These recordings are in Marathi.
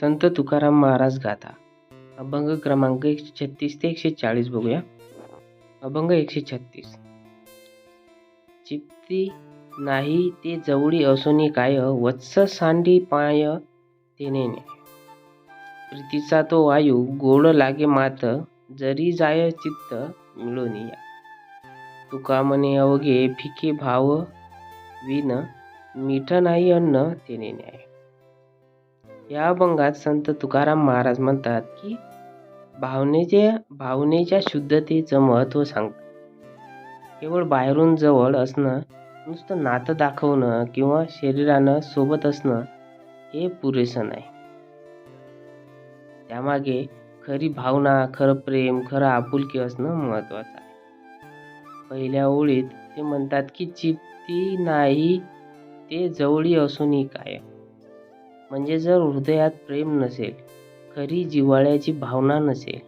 संत तुकाराम महाराज गाथा. अभंग क्रमांक एकशे छत्तीस ते एकशे चाळीस बघूया. अभंग एकशे छत्तीस. चित्ती नाही ते जवळी असोनी काय वत्स सांडी पाय तेने प्रीतीचा तो वायू गोड लागे मात जरी जाय चित्त मिळून या. तुका म्हणे अवघे फिके भाव विन मीठ नाही अन्न तेने न्याय या अभंगात संत तुकाराम महाराज म्हणतात की भावनेच्या भावनेच्या शुद्धतेचं महत्त्व सांगतात. केवळ बाहेरून जवळ असणं नुसतं नातं दाखवणं किंवा शरीरानं सोबत असणं हे पुरेसं नाही. त्यामागे खरी भावना खरं प्रेम खरं आपुलकी असणं महत्त्वाचं आहे. पहिल्या ओळीत ते म्हणतात की चित्ती नाही ते जवळी असूनही काय म्हणजे जर हृदयात प्रेम नसेल खरी जिव्हाळ्याची भावना नसेल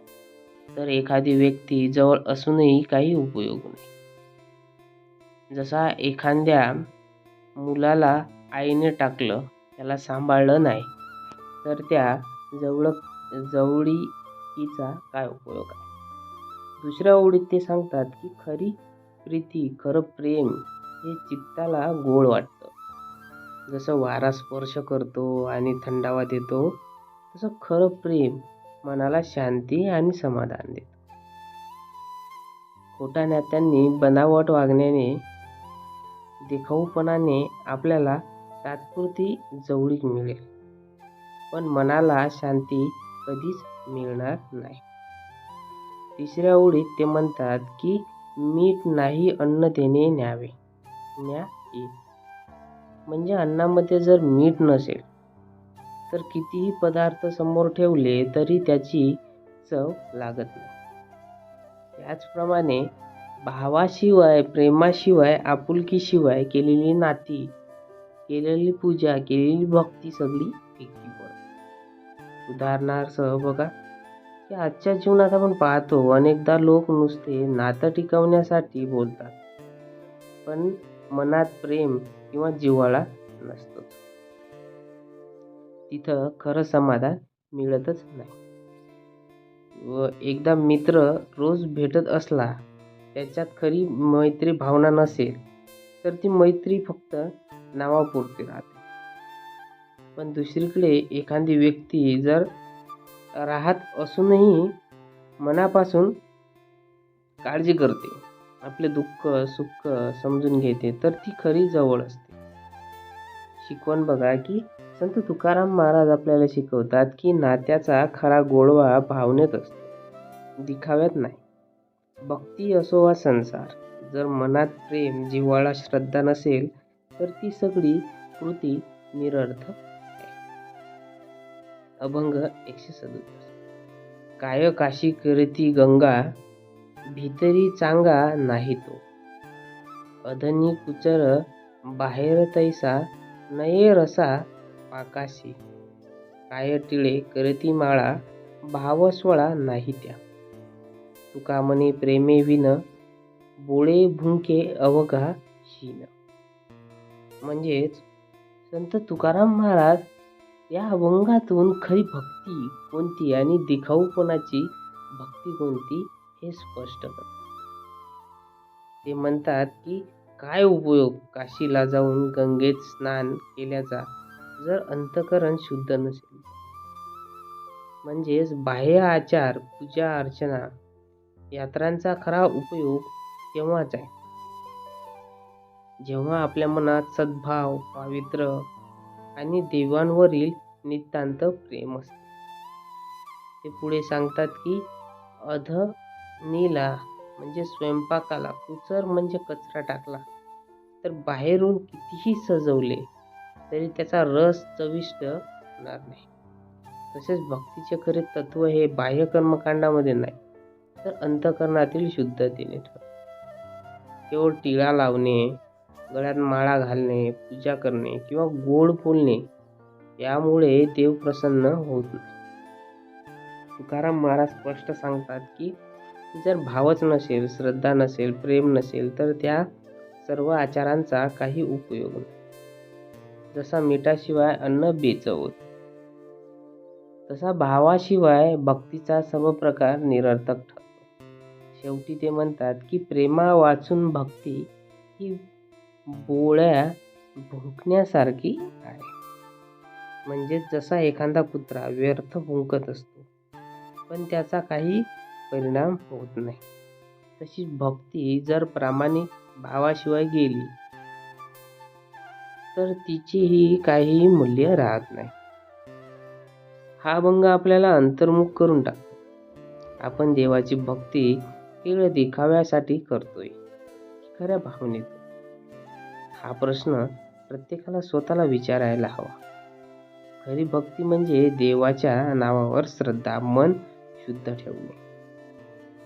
तर एखादी व्यक्ती जवळ असूनही काही उपयोग नाही. जसा एखाद्या मुलाला आईने टाकलं त्याला सांभाळलं नाही तर त्या जवळ जवळीकीचा काय उपयोग आहे? दुसऱ्या ओळीत ते सांगतात की खरी प्रीती खरं प्रेम हे चित्ताला गोड वाटतं. जसं वारा स्पर्श करतो आणि थंडावा देतो तसं खरं प्रेम मनाला शांती आणि समाधान देतो. खोट्या नात्यांनी बनावट वागण्याने देखाऊपणाने आपल्याला तात्पुरती जवळीक मिळेल. पण मनाला शांती कधीच मिळणार नाही. तिसऱ्या ओळीत ते म्हणतात की मीठ नाही अन्न देणे न्यावे न्या येत म्हणजे अन्नामध्ये जर मीठ नसेल तर कितीही पदार्थ समोर ठेवले तरी त्याची चव लागत नाही. त्याचप्रमाणे भावाशिवाय प्रेमाशिवाय आपुलकीशिवाय केलेली नाती केलेली पूजा केलेली भक्ती सगळी फिक्की पडते उदाहरणार्थ बघा की आजच्या जीवनात आपण पाहतो अनेकदा लोक नुसते नातं टिकवण्यासाठी बोलतात. पण मनात प्रेम किंवा जिव्हाळा नसतोच तिथं खरं समाधान मिळतच नाही. व एकदा मित्र रोज भेटत असला त्याच्यात खरी मैत्री भावना नसेल तर ती मैत्री फक्त नावापुरती राहते. पण दुसरीकडे एखादी व्यक्ती जर राहत असूनही मनापासून काळजी करते. आपले दुःख सुख समजून घेते तर ती खरी जवळ असते. शिकवण बघा की संत तुकाराम महाराज आपल्याला शिकवतात की नात्याचा खरा गोडवा भावनेत असतो. दिखाव्यात नाही. भक्ती असो वा संसार जर मनात प्रेम जिव्हाळा श्रद्धा नसेल तर ती सगळी कृती निरर्थ अभंग एकशे सदुसष्ट. काय काशी करती गंगा भीतरी चांगा नाही तो. अधनी कुचर बाहेर तैसा नये रसा पाकाशी. काय टिळे करती माळा भावस्वळा नाही त्या. तुका म्हणे प्रेमे विन बोळे भुंके अवघा शीन म्हणजेच संत तुकाराम महाराज या अभंगातून खरी भक्ती कोणती आणि दिखाऊपणाची भक्ती कोणती? हे स्पष्ट करतात. ते म्हणतात की काय उपयोग काशीला जाऊन गंगेत स्नान केल्याचा जर अंतकरण शुद्ध नसेल? म्हणजेच बाह्य आचार पूजा अर्चना यात्रांचा खरा उपयोग तेव्हाच आहे. जेव्हा आपल्या मनात सद्भाव पावित्र्य आणि देवांवरील नितांत प्रेम असते. ते पुढे सांगतात की अध नीला म्हणजे स्वयंपाकाला कुचर म्हणजे कचरा टाकला. तर बाहेरून कितीही सजवले तरी त्याचा रस चविष्ट होणार नाही. तसेच भक्तीचे खरे तत्व हे बाह्य कर्मकांडामध्ये नाही तर अंतकरणातील शुद्धतेने ठरते. केवळ टिळा लावणे गळ्यात माळा घालणे पूजा करणे किंवा गोड बोलणे यामुळे देव प्रसन्न होत नाही. तुकाराम महाराज स्पष्ट सांगतात की जर भावच नसेल श्रद्धा नसेल प्रेम नसेल तर त्या सर्व आचारांचा काही उपयोग नाही. जसा मिठाशिवाय अन्न बेचव तसा भावाशिवाय भक्तीचा सर्व प्रकार निरर्थक ठरतो. शेवटी ते म्हणतात की प्रेमा वाचून भक्ती ही बोळ्या भुंकण्यासारखी आहे. म्हणजे जसा एखादा कुत्रा व्यर्थ भुंकत असतो पण त्याचा काही परिणाम होत नाही. तशीच भक्ती जर प्रामाणिक भावाशिवाय गेली तर तिचीही काही मूल्य राहत नाही. हा भंग आपल्याला अंतर्मुख करून टाकतो. आपण देवाची भक्ती केवळ दिखाव्यासाठी करतोय खऱ्या भावनेत हा प्रश्न प्रत्येकाला स्वतःला विचारायला हवा. खरी भक्ती म्हणजे देवाच्या नावावर श्रद्धा मन शुद्ध ठेवणे.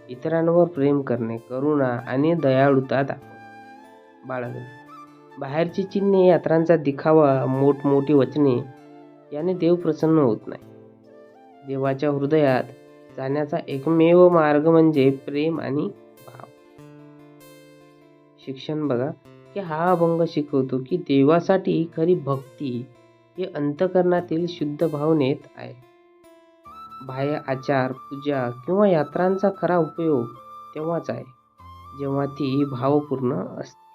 इतरांवर प्रेम करणे करुणा आणि दयाळुता दाखव. बाळगणे. बाहेरची चिन्हे यात्रांचा दिखावा मोठमोठी वचने याने देव प्रसन्न होत नाही. देवाच्या हृदयात जाण्याचा एकमेव मार्ग म्हणजे प्रेम आणि भाव. शिक्षण बघा की हा अभंग शिकवतो की देवासाठी खरी भक्ती हे अंतकरणातील शुद्ध भावनेत आहे. बाह्य आचार पूजा किंवा यात्रांचा खरा उपयोग तेव्हाच आहे जेव्हा ती भावपूर्ण असते.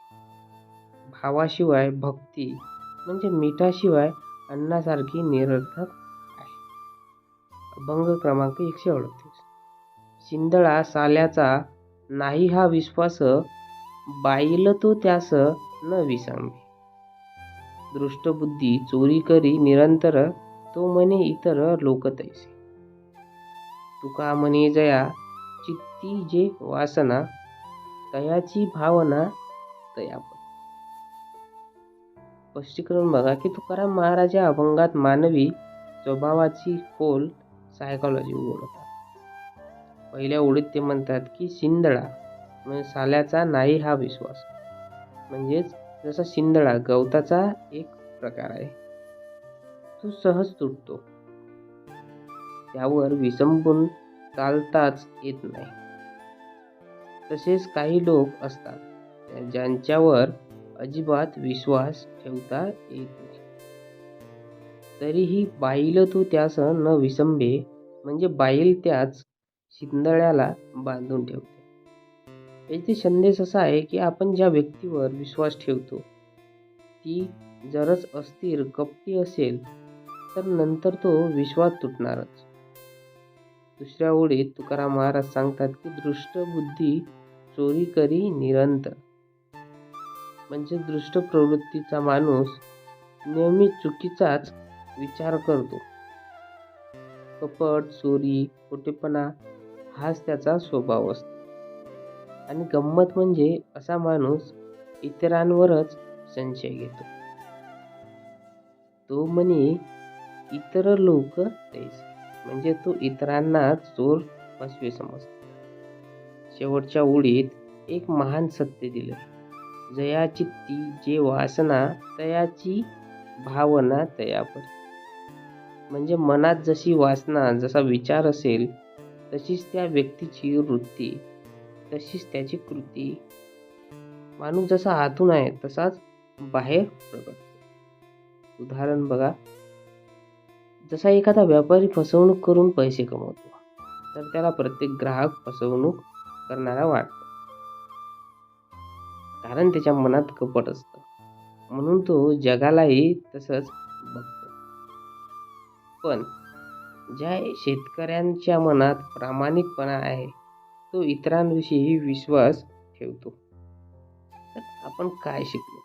भावाशिवाय भक्ती म्हणजे मिठाशिवाय अन्नासारखी निरर्थक आहे. अभंग क्रमांक एकशे अडतीस. शिंदळा साल्याचा नाही हा विश्वास बाईल तो त्यास न विसंबे. दृष्टबुद्धी चोरी करी निरंतर तो म्हणे इतर लोक तैसे तुका म्हणे जया चित्ती जे वासना तयाची भावना तयापत स्पष्टीकरण बघा की तुकाराम महाराज या अभंगात मानवी स्वभावाची खोल सायकॉलॉजी उघडतात पहिल्या ओळीत ते म्हणतात की शिंदळा म्हणजे साल्याचा नाही हा विश्वास. म्हणजेच जसा शिंदळा गवताचा एक प्रकार आहे तो सहज तुटतो. त्यावर विसंबून चालताच येत नाही. तसेच काही लोक असतात ज्यांच्यावर अजिबात विश्वास ठेवता येत नाही. तरीही बाईल तो त्यास न विसंबे म्हणजे बाईल त्याच शिंदळ्याला बांधून ठेवते. याचे संदेश असा आहे की आपण ज्या व्यक्तीवर विश्वास ठेवतो ती जरच अस्थिर कपटी असेल तर नंतर तो विश्वास तुटणारच. दुसऱ्या ओळीत तुकाराम महाराज सांगतात की दृष्टबुद्धी चोरी करी निरंतर. म्हणजे दृष्ट प्रवृत्तीचा माणूस नेहमी चुकीचाच विचार करतो. कपट चोरी खोटेपणा हाच त्याचा स्वभाव असतो. आणि गंमत म्हणजे असा माणूस इतरांवरच संशय घेतो. तो म्हणे इतर लोक तैसे म्हणजे तो इतरांना चोर फसवे समजतो. शेवटच्या ओळीत एक महान सत्य दिले. जया चित्ती जे वासना तयाची भावना तयापरी म्हणजे मनात जशी वासना जसा विचार असेल तशीच त्या व्यक्तीची वृत्ती तशीच त्याची कृती. माणूस जसा आतून आहे तसाच बाहेर प्रकट उदाहरण बघा. जसा एखादा व्यापारी फसवणूक करून पैसे कमवतो तर त्याला प्रत्येक ग्राहक फसवणूक करणारा वाटतो. कारण त्याच्या मनात कपट असतं. म्हणून तो जगालाही तसंच बघतो. पण ज्या शेतकऱ्यांच्या मनात प्रामाणिकपणा आहे तो इतरांविषयी विश्वास ठेवतो. तर आपण काय शिकलो?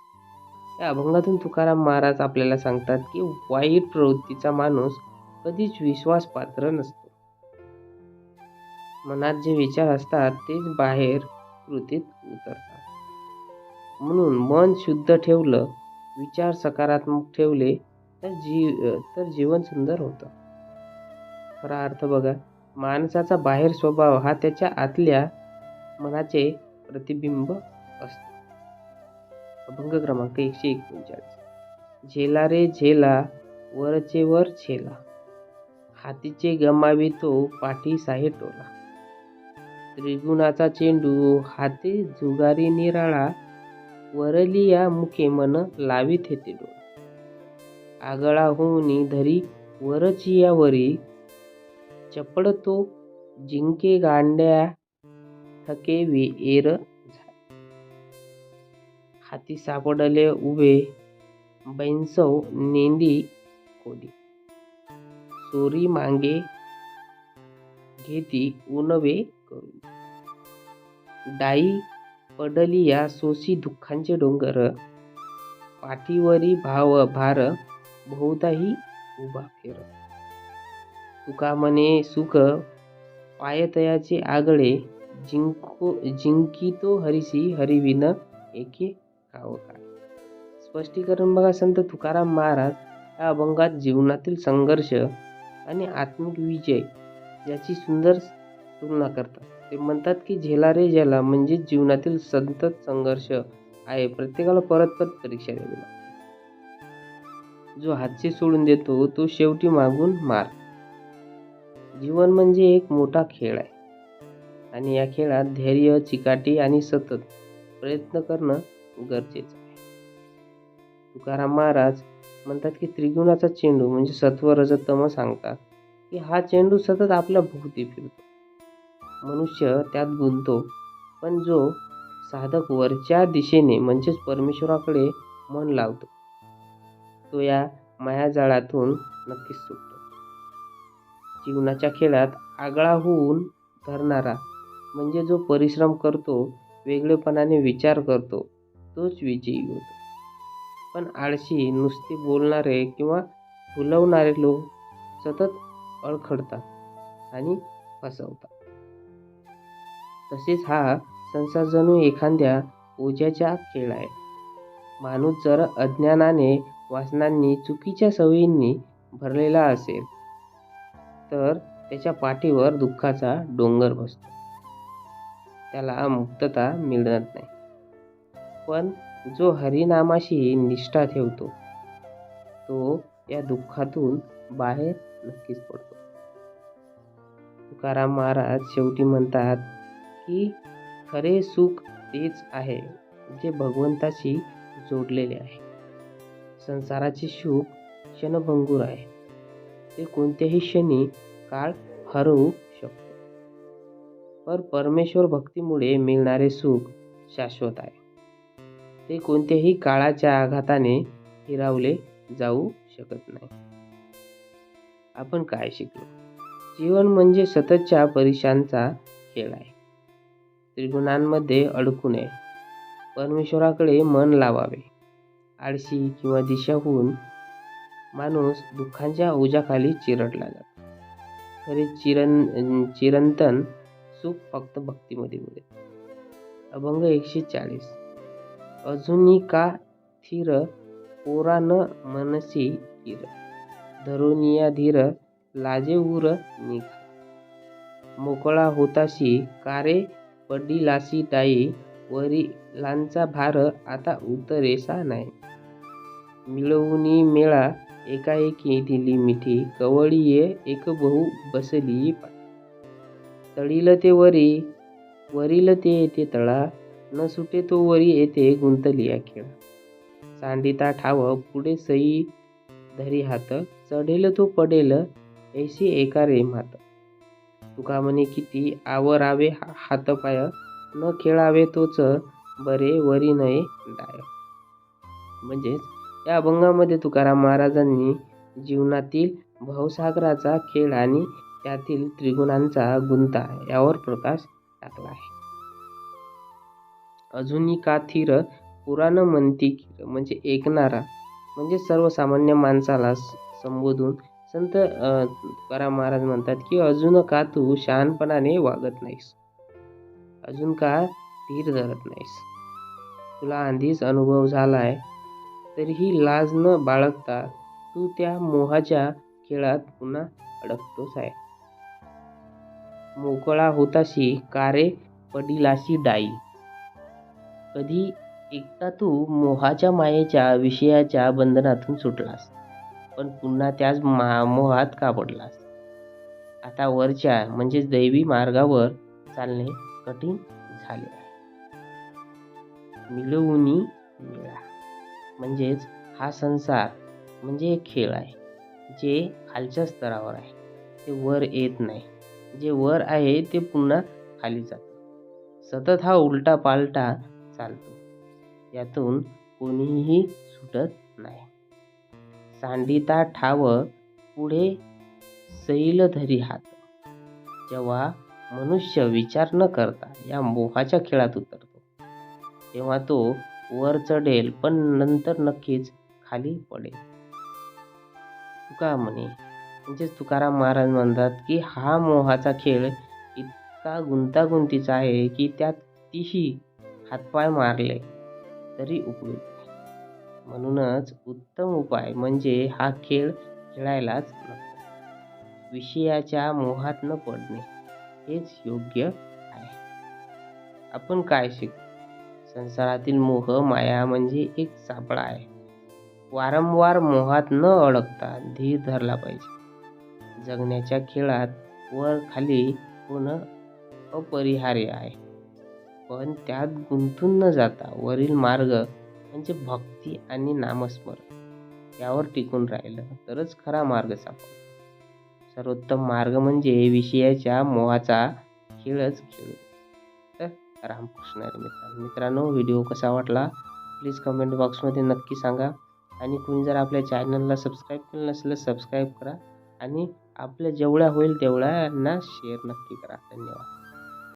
या अभंगातून तुकाराम महाराज आपल्याला सांगतात की वाईट प्रवृत्तीचा माणूस कधीच विश्वासपात्र नसतो. मनात जे विचार असतात तेच बाहेर कृतीत उतरतात. म्हणून मन शुद्ध ठेवलं विचार सकारात्मक ठेवले तर जी तर जीवन सुंदर होतं. खरा अर्थ बघा माणसाचा बाहेर स्वभाव हा त्याच्या आतल्या मनाचे प्रतिबिंब असतो. अभंग क्रमांक एकशे एकोणचाळीस. झेला रे झेला वरचे वर झेला हातीचे गमावी तो पाठी साहे टोला. त्रिगुणाचा चेंडू हाती जुगारी निराळा वरली या मुखे मन लावीत हेते डोळा. आगळा होऊनी धरी वरची या वरी चपडतो जिंके गांड्या ठके एर हाती सापडले उभे बैसव नेंदी कोडी चोरी मांगे घेती उनवे करून. डाई पडली या सोसी दुःखांचे डोंगर. पाठीवरी भाव भार बहुताही उभा फेर. तुका मने सुख पायतयाचे आगळे जिंको जिंकितो हरिसी हरिविन एके हो काव काय स्पष्टीकरण बघा संत तुकाराम महाराज या अभंगात जीवनातील संघर्ष आणि आत्मिक विजय याची सुंदर तुलना करतात. ते म्हणतात की झेला रे झेला म्हणजे जीवनातील सतत संघर्ष आहे. प्रत्येकाला परत परत परीक्षा द्यावी लागते. जो हातचे सोडून देतो तो शेवटी मागून मार. जीवन म्हणजे एक मोठा खेळ आहे. आणि या खेळात धैर्य चिकाटी आणि सतत प्रयत्न करणं गरजेचं आहे. तुकाराम महाराज म्हणतात की त्रिगुणाचा चेंडू म्हणजे सत्व रजतम सांगतात की हा चेंडू सतत आपल्या भोवती फिरतो. मनुष्य त्यात गुंततो पण जो साधक वरच्या दिशेने म्हणजेच परमेश्वराकडे मन लावतो तो या मायाजाळातून नक्कीच सुटतो. जीवनाच्या खेळात आगळा होऊन धरणारा म्हणजे जो परिश्रम करतो वेगळेपणाने विचार करतो तोच विजयी होतो. पण आळशी नुसते बोलणारे किंवा फुलवणारे लोक सतत अडखडतात आणि फसवतात. तसेच हा संसार जणू एखाद्या ओझ्याचा खेळ आहे. माणूस जर अज्ञानाने वासनांनी चुकीच्या सवयींनी भरलेला असेल तर त्याच्या पाठीवर दुःखाचा डोंगर बसतो. त्याला मुक्तता मिळत नाही. पण जो हरिनामाशी निष्ठा ठेवतो तो या दुःखातून बाहेर नक्कीच पडतो. तुकाराम महाराज शेवटी म्हणतात की खरे सुख तेच आहे जे भगवंताशी जोडलेले आहे. संसाराचे सुख क्षणभंगूर आहे. ते कोणत्याही क्षणी काळ हरवू शकतो. पर परमेश्वर भक्तीमुळे मिळणारे सुख शाश्वत आहे. ते कोणत्याही काळाच्या आघाताने हिरावले जाऊ शकत नाही. आपण काय शिकलो? जीवन म्हणजे सततच्या परीक्षांचा खेळ आहे. त्रिगुणांमध्ये अडकू नये. परमेश्वराकडे मन लावावे. आळशी किंवा दिशाहून माणूस दुःखांच्या ओझ्याखाली चिरडला जातो. खरे चिरन चिरंतन सुख फक्त भक्तीमध्ये मिळेल. अभंग एकशे चाळीस. अजूनी का थिर पोरा मनसी किर धरुनिया धीर लाजे उर निघा. मोकळा होताशी कारे पडिलासी टाई वरिलांचा भार आता उतरेसा नाही. मिळवूनी मेळा एकाएकी दिली मिठी कवळीये एक बहु बसली तळील ते वरी वरील ते येते तळा न सुटे तो वरी येते गुंतलिया खेळ. सांडिता ठाव पुढे सई धरी हात चढेल तो पडेल ऐशी एका रेमात. तुका म्हणे किती आवरावे हातपाय न खेळावे तोच बरे वरी नये डाय म्हणजेच या अभंगामध्ये तुकाराम महाराजांनी जीवनातील भावसागराचा खेळ आणि त्यातील त्रिगुणांचा गुंता यावर प्रकाश टाकला आहे. अजूनही का थिर? पुराण म्हणती म्हणजे ऐकणारा म्हणजे सर्वसामान्य माणसाला संबोधून संत तुकाराम महाराज म्हणतात की अजून का तू शहाणपणाने वागत नाहीस? अजून का धीर धरत नाहीस? तुला आधीच अनुभव झाला आहे तरीही लाज न बाळगता तू त्या मोहाच्या खेळात पुन्हा अडकतोस आहे. मोकळा होताशी कारे पडिलाशी डाई. कधी एकटा तू मोहाच्या मायेच्या विषयाच्या बंधनातून सुटलास पण पुन्हा त्याच मा मोहात का पडलास आता वरच्या म्हणजेच दैवी मार्गावर चालणे कठीण झाले आहे. मिळवूनी मिळा. म्हणजेच हा संसार म्हणजे एक खेळ आहे जे खालच्या स्तरावर आहे. ते वर येत नाही. जे वर आहे ते पुन्हा खाली जातं. सतत हा उलटा पालटा चालतो. यातून कोणीही सुटत नाही. सांडिता ठाव पुढे सैल धरी हात. जेव्हा मनुष्य विचार न करता या मोहाच्या खेळात उतरतो तेव्हा तो वर चढेल पण नंतर नक्कीच खाली पडेल. तुका म्हणे म्हणजेच तुकाराम महाराज म्हणतात की हा मोहाचा खेळ इतका गुंतागुंतीचा आहे की त्यात तीही हातपाय मारले तरी उपयोग म्हणूनच उत्तम उपाय म्हणजे हा खेळ खेळायलाच नको. विषयाच्या मोहात न पडणे हेच योग्य आहे. आपण काय शिकतो संसारातील मोह माया म्हणजे एक सापळा आहे. वारंवार मोहात न अडकता धीर धरला पाहिजे. जगण्याच्या खेळात वर खाली होणं अपरिहार्य आहे. पण त्यात गुंतून न जाता वरील मार्ग म्हणजे भक्ती आणि नामस्मरण. यावर टिकून राहिलं तरच खरा मार्ग सापडतो. सर्वोत्तम मार्ग म्हणजे विषयाच्या मोहाचा खेळच खेळ. तर रामकृष्ण मित्रांनो मित्रांनो व्हिडिओ कसा वाटला? प्लीज कमेंट बॉक्समध्ये नक्की सांगा. आणि कुणी जर आपल्या चॅनलला सबस्क्राईब केलं नसेल तर सबस्क्राईब करा. आणि आपल्या जेवढ्या होईल तेवढ्यांना शेअर नक्की करा. धन्यवाद.